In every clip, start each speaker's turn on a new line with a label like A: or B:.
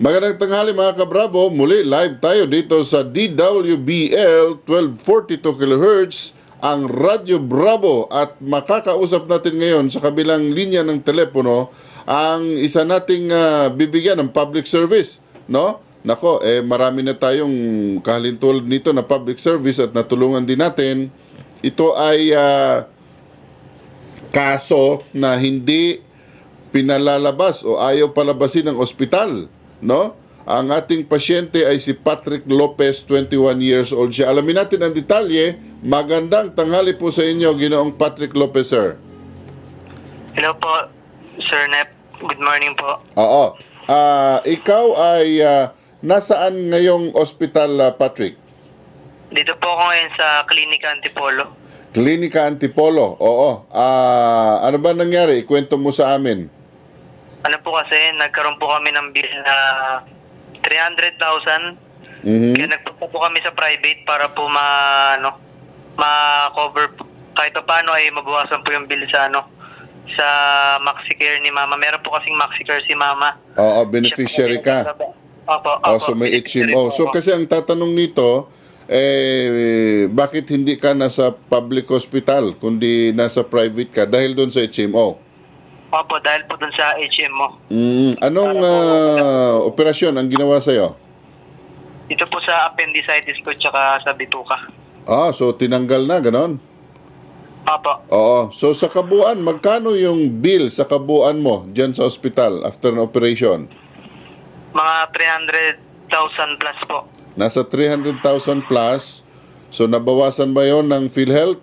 A: Magandang tanghali mga kabravo. Muli live tayo dito sa DWBL 1242 kHz ang Radyo Bravo at makakausap natin ngayon sa kabilang linya ng telepono ang isa nating ah, bibigyan ng public service, no? Nako, eh marami na tayong kahalintulad nito na public service at natulungan din natin. Ito ay ah, kaso na hindi pinalalabas o ayaw palabasin ng ospital, no? Ang ating pasyente ay si Patrick Lopez, 21 years old siya. Alamin natin ang detalye. Magandang tanghali po sa inyo, Ginoong Patrick Lopez, sir.
B: Hello po, Sir Nep. Good morning po.
A: Oo. Ah, ikaw ay ah, nasaan ngayong ospital, ah, Patrick?
B: Dito po ako ngayon sa Klinika Antipolo.
A: Klinika Antipolo. Oo. Ah, ano ba nangyari? Ikwento mo sa amin.
B: Ano po kasi, nagkaroon po kami ng bill na 300,000.
A: Mhm.
B: Kaya nagpunta po kami sa private para po ma, ano, ma-cover. Kahit pa paano ay mabawasan po yung bill sa, ano, sa MaxiCare ni Mama. Meron po kasing MaxiCare si Mama.
A: Oo, beneficiary ka.
B: Opo,
A: Oh,
B: opo.
A: so may HMO. So kasi ang tatanong nito, eh, bakit hindi ka nasa public hospital, kundi nasa private ka dahil doon sa HMO?
B: Opo, dahil po dun sa HMO.
A: Mm, anong ah, operasyon ang ginawa sa'yo?
B: Ito po sa appendicitis ko tsaka sa bituka.
A: Ah, so tinanggal na, ganon?
B: Opo.
A: Oo. So sa kabuuan, magkano yung bill sa kabuuan mo dyan sa hospital after an operation?
B: Mga 300,000 plus po.
A: Nasa 300,000 plus. So nabawasan ba yon ng PhilHealth?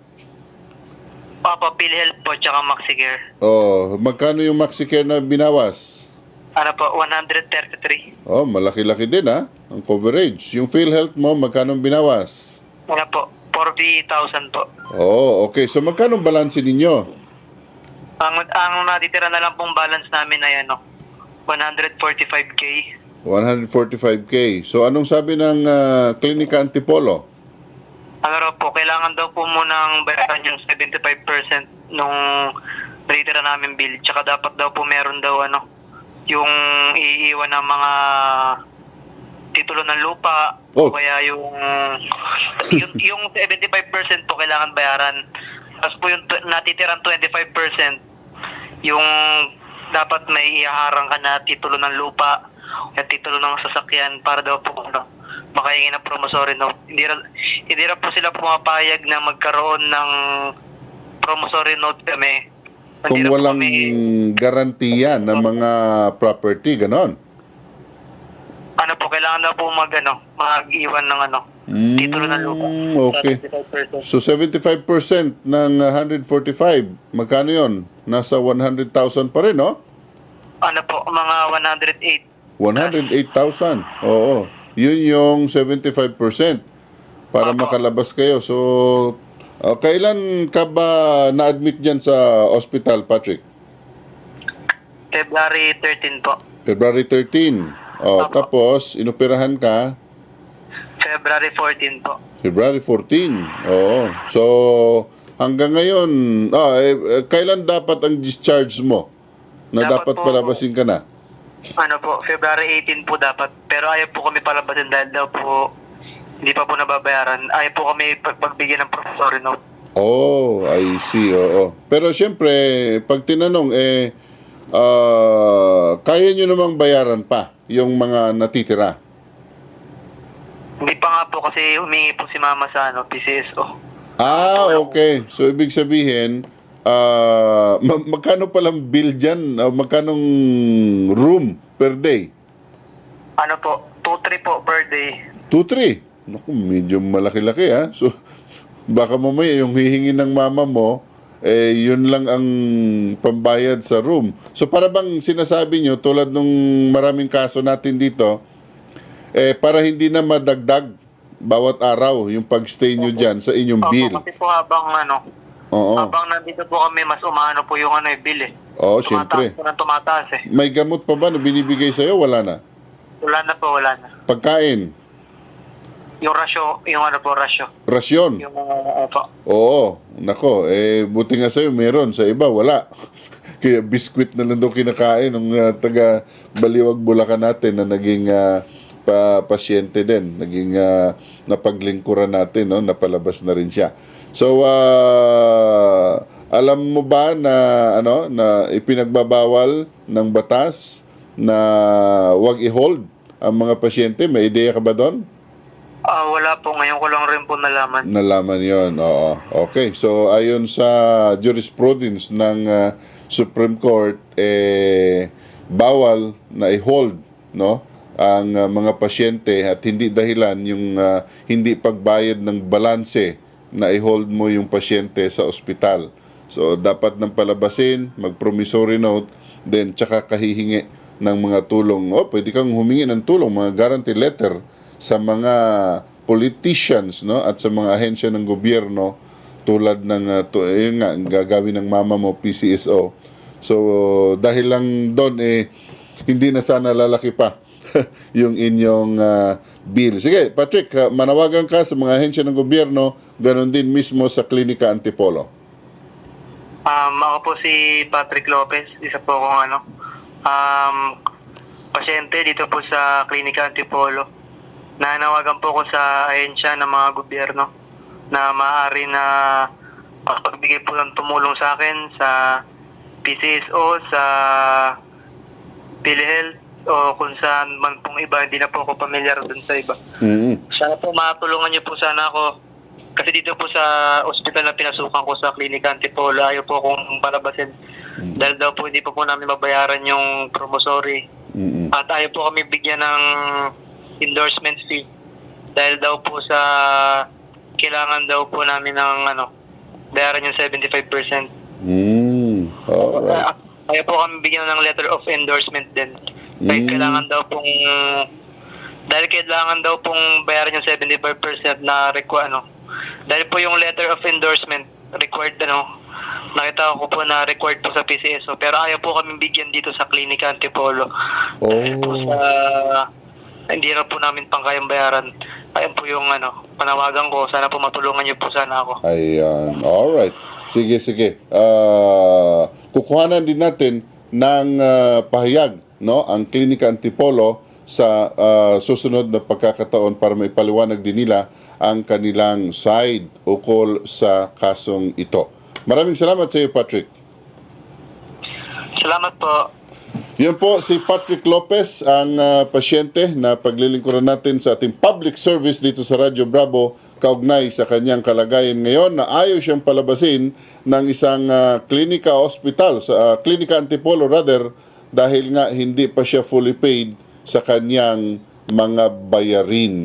B: Opo, PhilHealth po, tsaka MaxiCare.
A: Oh, magkano yung MaxiCare na binawas?
B: Ano po, 133.
A: Oh, malaki-laki din ha, ang coverage. Yung PhilHealth mo, magkano binawas?
B: Ano po, 40,000 po.
A: Oh, okay. So magkano balanse ninyo?
B: Ang, ang natitira na lang pong balance namin ay ano, 145k.
A: 145k. So anong sabi ng ah, Klinika Antipolo?
B: Ano raw po, kailangan daw po munang bayaran yung 75% nung natitira namin bill. Tsaka dapat daw po meron daw ano, yung iiwan ng mga titulo ng lupa
A: Oh.
B: o kaya yung, yung yung 75% po kailangan bayaran. Tapos po yung natitirang 25% yung dapat may ihaharang ka na titulo ng lupa o titulo ng sasakyan para daw po ano, makahingi ng promissory note. Hindi, ra- hindi ra po sila pumapayag na magkaroon ng promissory note kami.
A: Kung
B: Hindi
A: walang
B: kami-
A: garantiya ng mga property, ganon.
B: ano po, kailangan daw po mag, ano, mag-iwan ng ano, titulo ng lupa.
A: Mm, okay.
B: Sa 75%.
A: So 75% ng ah, 145, magkano yon? Nasa 100,000 pa rin, no?
B: Ano po, mga 108.
A: 108,000. Oo. Yun yung 75% para
B: Opo.
A: makalabas kayo. So, ah, kailan ka ba na-admit dyan sa hospital, Patrick?
B: February 13 po.
A: February 13. Oh,
B: Opo.
A: tapos, inoperahan ka
B: February 14 po.
A: February 14. Oo. So, hanggang ngayon, ah, eh, eh, kailan dapat ang discharge mo? Na dapat,
B: Dapat po-
A: palabasin ka na?
B: Ano po, February 18 po dapat. Pero ayaw po kami palabasin dahil daw po hindi pa po nababayaran. Ayaw po kami pag- pagbigyan ng promissory note.
A: Oh, I see. Oo. Pero siyempre, pag tinanong, eh, ah, kaya nyo namang bayaran pa yung mga natitira.
B: Hindi pa nga po kasi humingi po si mama sa ano, PCSO.
A: Ah, okay. So, ibig sabihin, ah, ma- magkano palang bill dyan? Ah, magkanong room per day?
B: Ano po, 2-3 po per day.
A: 2-3. Naku, medyo malaki-laki ha. So, baka mamaya yung hihingi ng mama mo, eh, yun lang ang pambayad sa room. So, para bang sinasabi nyo, tulad nung maraming kaso natin dito, eh, para hindi na madagdag bawat araw yung pagstay nyo dyan sa inyong
B: Opo,
A: bill.
B: kasi po habang ano,
A: Oo.
B: habang nandito po kami, mas umano po yung ano, eh, bill eh.
A: Oo,
B: Tumataas
A: syempre.
B: po ng tumataas eh.
A: May gamot pa ba na binibigay sa'yo? Wala na.
B: Wala na po, wala na.
A: Pagkain,
B: Yung rasyo, yung ano po, rasyo.
A: rasyon.
B: Yung, uh, opo.
A: Oo, nako, eh buti nga sa'yo meron, sa iba wala. Kaya biskwit na lang daw kinakain ng ah, taga Baliwag Bulacan natin na naging ah, pa pasyente din, naging ah, napaglingkuran natin, no? napalabas na rin siya. So, ah, alam mo ba na ano na ipinagbabawal ng batas na wag i-hold ang mga pasyente? May ideya ka ba doon?
B: Ah, wala po. Ngayon ko lang rin po nalaman.
A: Nalaman yon. Oo. Okay. So, ayon sa jurisprudence ng ah, Supreme Court, eh, bawal na i-hold no, ang ah, mga pasyente at hindi dahilan yung ah, hindi pagbayad ng balanse na i-hold mo yung pasyente sa ospital. So, dapat nang palabasin, mag-promissory note, then tsaka kahihingi ng mga tulong. O, pwede kang humingi ng tulong, mga guarantee letter sa mga politicians no at sa mga ahensya ng gobyerno tulad ng uh, to, yun nga gagawin ng mama mo PCSO. So dahil lang doon eh hindi na sana lalaki pa yung inyong uh, bill. Sige, Patrick, uh, manawagan ka sa mga ahensya ng gobyerno, ganun din mismo sa Klinika Antipolo.
B: Um, ako po si Patrick Lopez, isa po akong ano, um, pasyente dito po sa Klinika Antipolo. Nanawagan po ko sa ahensya ng mga gobyerno na maaari na pagbigay po ng tumulong sa akin sa PCSO, sa PhilHealth, o kung saan man pong iba, hindi na po ako pamilyar dun sa iba.
A: mm
B: Sana po matulungan niyo po sana ako. Kasi dito po sa ospital na pinasukan ko sa Klinika Antipolo, ayaw po akong palabasin. Dahil daw po hindi po po namin mabayaran yung promosory.
A: mm
B: At ayaw po kami bigyan ng endorsement fee. Dahil daw po sa kailangan daw po namin ng ano, bayaran yung 75%.
A: Mm. Alright.
B: Ayaw po kami bigyan ng letter of endorsement din. Dahil
A: Mm.
B: kailangan daw pong dahil kailangan daw pong bayaran yung 75% na require ano. Dahil po yung letter of endorsement required ano. Nakita ko po na required po sa PCSO pero ayaw po kami bigyan dito sa Klinika Antipolo. Dahil po
A: Oh.
B: sa hindi na po namin pangkayang bayaran. Ayun po yung ano, panawagan ko. Sana po matulungan niyo po sana ako.
A: Ayan. Alright. Sige, sige. Ah, kukuhanan din natin ng ah, pahayag no ang Klinika Antipolo sa ah, susunod na pagkakataon para maipaliwanag din nila ang kanilang side ukol sa kasong ito. Maraming salamat sa iyo, Patrick.
B: Salamat po.
A: Yan po si Patrick Lopez, ang ah, pasyente na paglilingkuran natin sa ating public service dito sa Radyo Bravo kaugnay sa kanyang kalagayan ngayon na ayaw siyang palabasin ng isang ah, klinika hospital sa ah, klinika Antipolo rather dahil nga hindi pa siya fully paid sa kanyang mga bayarin.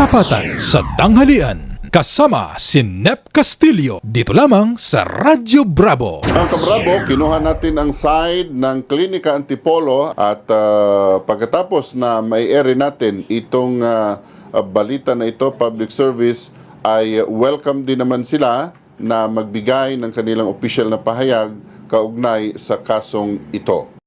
C: Tapatan sa tanghalian kasama si Nep Castillo dito lamang sa Radyo Bravo.
A: Ang kabrabo, kinuha natin ang side ng Klinika Antipolo at ah, pagkatapos na may ere natin itong ah, balita na ito, public service, ay welcome din naman sila na magbigay ng kanilang official na pahayag kaugnay sa kasong ito.